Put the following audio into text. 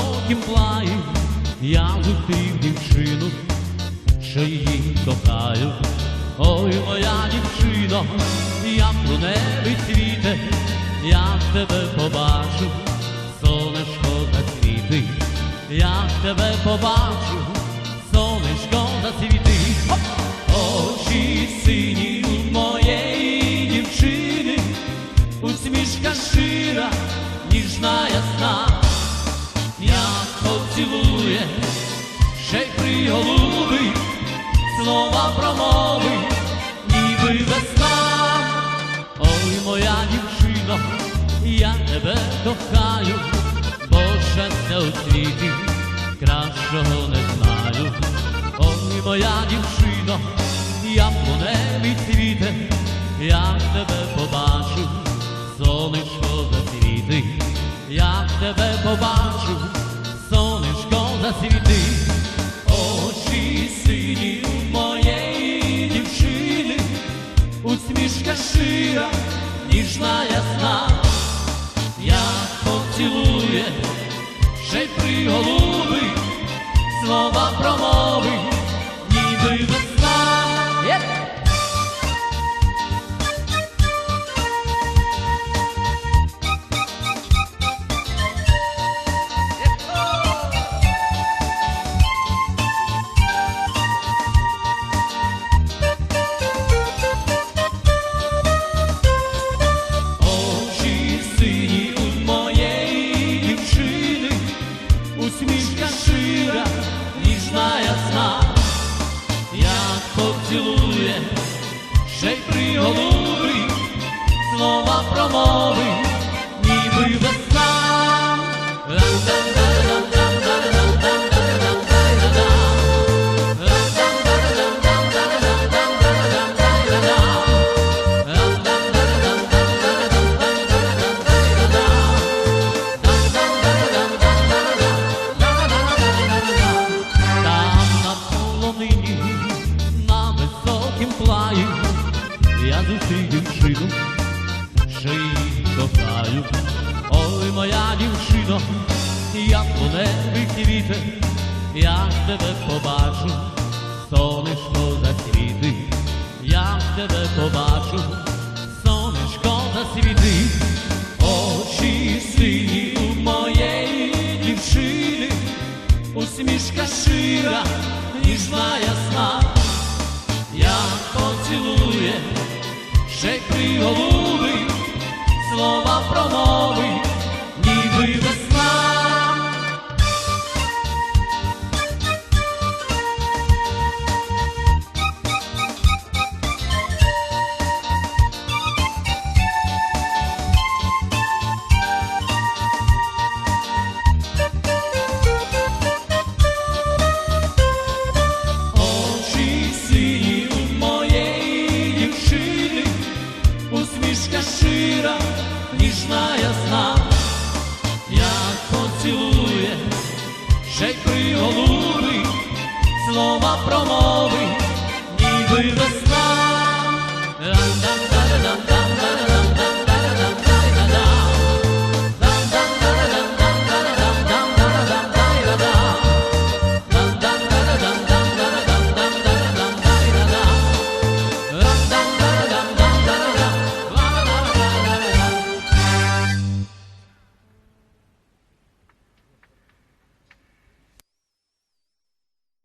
високім плаї, я зустрів дівчину, що її кохаю, ой моя дівчина, я про небі світе, я тебе побачу, сонечко зацвіти, я тебе побачу, сонечко зацвіти, очі сині у моєї дівчини, усмішка шира, ніжна. Слова промови, ніби весна. Ой, моя дівчино, я тебе кохаю, бо щастя у світі кращого не знаю. Ой, моя дівчино, я по небі цвіте, як тебе побачу, сонечко засвіти, як тебе побачу, сонечко засвіти, очі сині моєї дівчини, усмішка шира, ніжна ясна, я поцілує, ще й приголуби, слова промови, ніби поцілує, ще й приголубить, слова промови, я зустрів дівчину, що її. Ой, моя дівчино, як по небі квіте, як тебе побачу, сонечко засвіти, як тебе побачу, сонечко засвіти, очі сині у моєї дівчини усмішка щира, ніжна ясна, як поцілує, вже ти голубий, слова промови, ніби весна. ще й приголубить слова промови, ніби веселі.